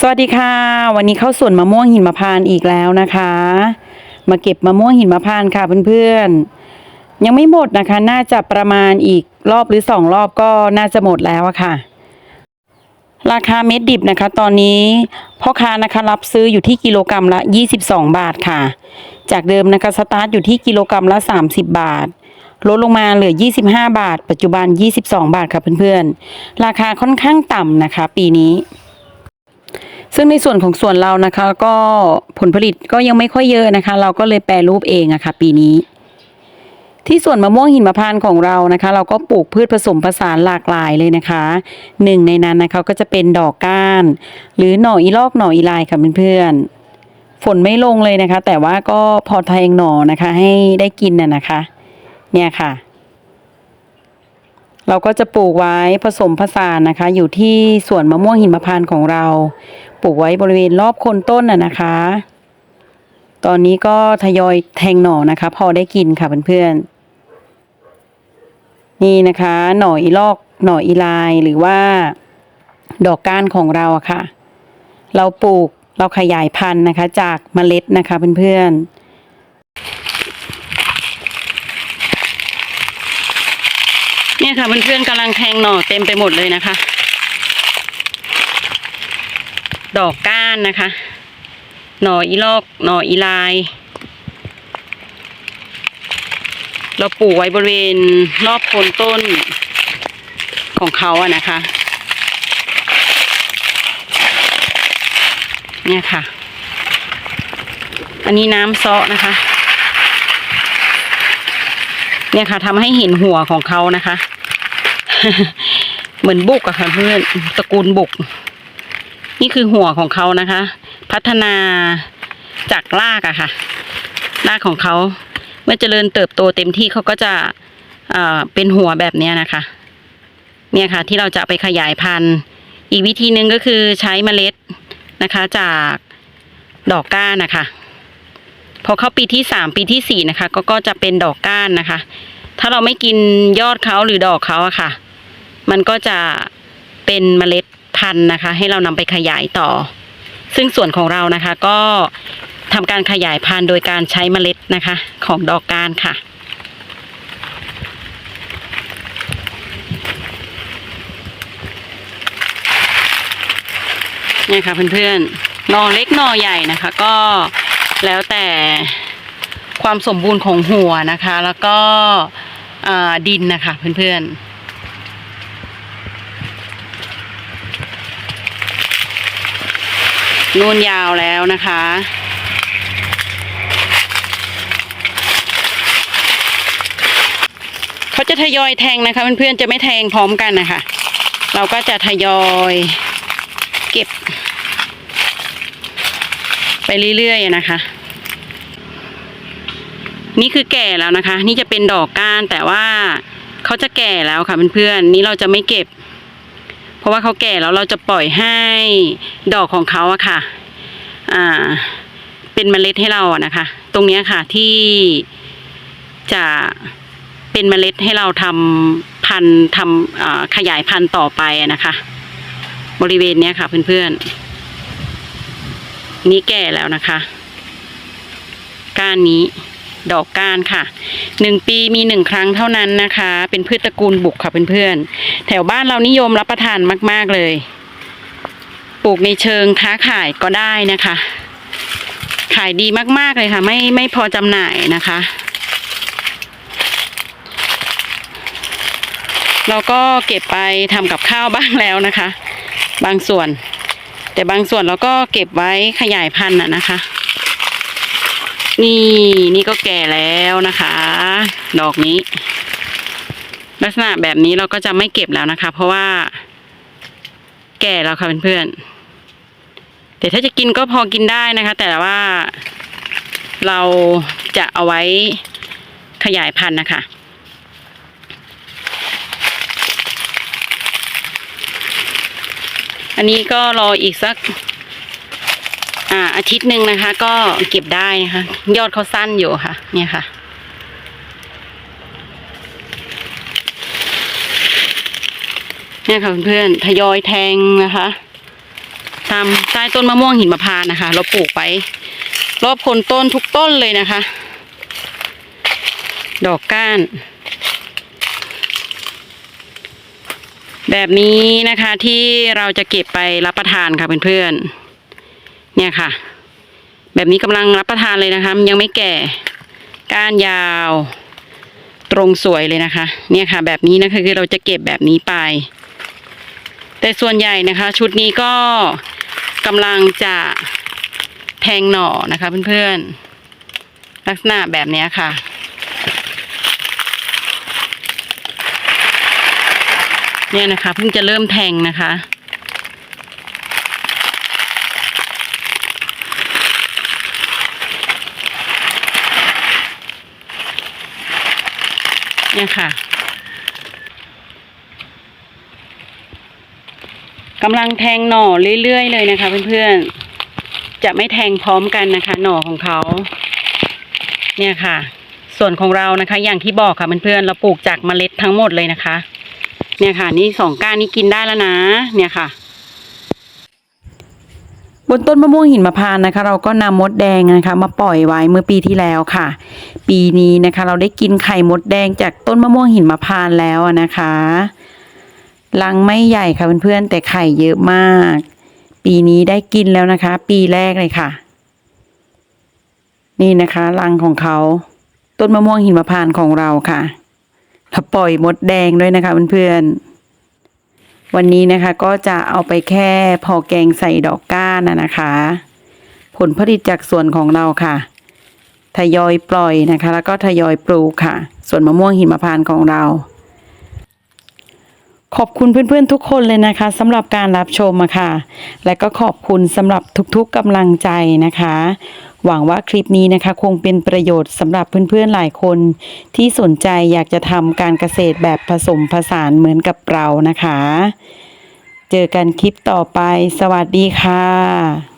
สวัสดีค่ะ วันนี้เข้าสวนมะม่วงหินมะพร้านต์อีกแล้วนะคะ มาเก็บมะม่วงหินมะพร้านต์ค่ะเพื่อนๆ ยังไม่หมดนะคะ น่าจะประมาณอีกรอบหรือสองรอบก็น่าจะหมดแล้วอะค่ะ ราคาเม็ดดิบนะคะ ตอนนี้พ่อค้านะคะรับซื้ออยู่ที่กิโลกรรัมละ 22 บาทค่ะ จากเดิมนะคะสตาร์ทอยู่ที่กิโลกรรัมละ 30 บาทลดลงมาเหลือ 25 บาท ปัจจุบัน 22 บาทค่ะเพื่อนๆ ราคาค่อนข้างต่ำนะคะ ปีนี้ ซึ่งในส่วนของส่วนเรานะคะ ก็ผลผลิตก็ยังไม่ค่อยเยอะนะคะ เราก็เลยแปรรูปเองอะค่ะ ปีนี้ ที่ส่วนมะม่วงหินมะพร้านต์ของเรานะคะ เราก็ปลูกพืชผสมผสานหลากหลายเลยนะคะหนึ่งในนั้นนะคะก็จะเป็นดอกก้าน หรือหน่ออีลอกหน่ออีลายค่ะเพื่อนๆฝนไม่ลงเลยนะคะ แต่ว่าก็พอแทงหน่อนะคะ ให้ได้กินน่ะนะคะ เนี่ยค่ะ เราก็จะปลูกไว้ผสมผสานนะคะ อยู่ที่สวนมะม่วงหินมะพร้านต์ของเรา ปลูกไว้บริเวณรอบโคนต้นน่ะนะคะ ตอนนี้ก็ทยอยแทงหน่อนะคะ พอได้กินค่ะเพื่อนๆนี่นะคะ หน่ออีลอกหน่ออีลายหรือว่า ดอกก้านของเราอะค่ะ เราปลูกเราขยายพันธุ์นะคะ จากเมล็ดนะคะเพื่อนๆ เนี่ยค่ะเพื่อนๆกำลังแทงหน่อเต็มไปหมดเลยนะคะ ดอกก้านนะคะ หน่ออีลอก หน่ออีลาย เราปลูกไว้บริเวณรอบโคนต้นของเขาอะนะคะ เนี่ยค่ะ อันนี้น้ำซาะนะคะเนี่ยค่ะทำให้เห็นหัวของเขานะคะ เหมือนบุกอะค่ะเพื่อนตระกูลบุก นี่คือหัวของเขานะคะ พัฒนาจากรากอะค่ะ รากของเขาเมื่อเจริญเติบโตเต็มที่เขาก็จะเอ่อเป็นหัวแบบเนี้ยนะคะ เนี่ยค่ะ ที่เราจะไปขยายพันธุ์ อีกวิธีหนึ่งก็คือใช้เมล็ดนะคะ จากดอกก้านนะคะ พอเข้าปีที่สามปีที่สี่นะคะ ก็ก็จะเป็นดอกก้านนะคะ ถ้าเราไม่กินยอดเขาหรือดอกเขาอะค่ะ มันก็จะเป็นเมล็ดพันธุ์นะคะ ให้เรานำไปขยายต่อ ซึ่งส่วนของเรานะคะ ก็ทำการขยายพันธุ์โดยการใช้เมล็ดนะคะ ของดอกก้านค่ะนี่ค่ะเพื่อนๆนอเล็กนอใหญ่นะคะ ก็แล้วแต่ความสมบูรณ์ของหัวนะคะ แล้วก็ดินนะคะเพื่อนๆ นู่นยาวแล้วนะคะ เขาจะทยอยแทงนะคะเพื่อนๆจะไม่แทงพร้อมกันนะคะ เราก็จะทยอยเก็บ ไปเรื่อยๆนะคะนี่คือแก่แล้วนะคะ นี่จะเป็นดอกก้านแต่ว่าเขาจะแก่แล้วค่ะเพื่อนๆ นี่เราจะไม่เก็บ ราะว่าเขาแก่แล้วเราจะปล่อยให้ดอกของเขาอะค่ะ อ่า เป็นเมล็ดให้เราอะนะคะ ตรงนี้ค่ะที่จะเป็นเมล็ดให้เราทำพันธุ์ทำขยายพันธุ์ต่อไปนะคะ บริเวณนี้ค่ะเพื่อนๆ นี่แก่แล้วนะคะ ก้านนี้ ดอกก้านค่ะหนึ่งปีมีหนึ่งครั้งเท่านั้นนะคะ เป็นพืชตระกูลบุกค่ะเพื่อนๆ แถวบ้านเรานิยมรับประทานมาก ๆเลย ปลูกในเชิงค้าขายก็ได้นะคะ ขายดีมากๆเลยค่ะ ไม่ไม่พอจำหน่ายนะคะ เราก็เก็บไปทำกับข้าวบ้างแล้วนะคะ บางส่วน แต่บางส่วนเราก็เก็บไว้ขยายพันธุ์น่ะนะคะ นี่นี่ก็แก่แล้วนะคะ ดอกนี้ ลักษณะแบบนี้เราก็จะไม่เก็บแล้วนะคะ เพราะว่า แก่แล้วค่ะเพื่อนๆแต่ถ้าจะกินก็พอกินได้นะคะ แต่ว่าเราจะเอาไว้ขยายพันธุ์นะคะอันนี้ก็รออีกสัก อ่าอาทิตย์หนึ่งนะคะ ก็เก็บได้นะคะ ยอดเขาสั้นอยู่ค่ะ เนี่ยค่ะ เนี่ยค่ะเพื่อนๆทยอยแทงนะคะ ตามใต้ต้นมะม่วงหินมะพร้าวนะคะ เราปลูกไว้รอบคนต้นทุกต้นเลยนะคะ ดอกก้านแบบนี้นะคะที่เราจะเก็บไปรับประทานค่ะเพื่อนๆ เนี่ยค่ะ แบบนี้กำลังรับประทานเลยนะคะ ยังไม่แก่ ก้านยาว ตรงสวยเลยนะคะ เนี่ยค่ะ แบบนี้นะคะคือเราจะเก็บแบบนี้ไป แต่ส่วนใหญ่นะคะ ชุดนี้ก็กำลังจะแทงหน่อนะคะเพื่อนๆ ลักษณะแบบนี้ค่ะเนี่ยนะคะเพิ่งจะเริ่มแทงนะคะ เนี่ยค่ะกำลังแทงหน่อเรื่อยๆเลยนะคะ เพื่อนๆ จะไม่แทงพร้อมกันนะคะ หน่อของเขา เนี่ยค่ะ ส่วนของเรานะคะ อย่างที่บอกค่ะเพื่อนๆเราปลูกจากเมล็ดทั้งหมดเลยนะคะ เนี่ยค่ะ นี่สองก้านนี้กินได้แล้วนะ เนี่ยค่ะ บนต้นมะม่วงหินมะพร้าวนะคะ เราก็นำมดแดงนะคะ มาปล่อยไว้เมื่อปีที่แล้วค่ะ ปีนี้นะคะ เราได้กินไข่มดแดงจากต้นมะม่วงหินมะพร้าวแล้วนะคะรังไม่ใหญ่ค่ะเพื่อนๆแต่ไข่เยอะมาก ปีนี้ได้กินแล้วนะคะ ปีแรกเลยค่ะ นี่นะคะรังของเขาต้นมะม่วงหินมะพร้าวของเราค่ะเราปล่อยมดแดงด้วยนะคะเพื่อนๆ วันนี้นะคะก็จะเอาไปแค่พอแกงใส่ดอกก้านนะนะคะ ผลผลิตจากสวนของเราค่ะ ทยอยปล่อยนะคะ แล้วก็ทยอยปลูกค่ะ ส่วนมะม่วงหิมพานต์ของเรา ขอบคุณเพื่อนๆทุกคนเลยนะคะสำหรับการรับชมอะค่ะ และก็ขอบคุณสำหรับทุกๆกำลังใจนะคะหวังว่าคลิปนี้นะคะ คงเป็นประโยชน์สำหรับเพื่อนๆหลายคน ที่สนใจอยากจะทำการเกษตรแบบผสมผสานเหมือนกับเรานะคะ เจอกันคลิปต่อไป สวัสดีค่ะ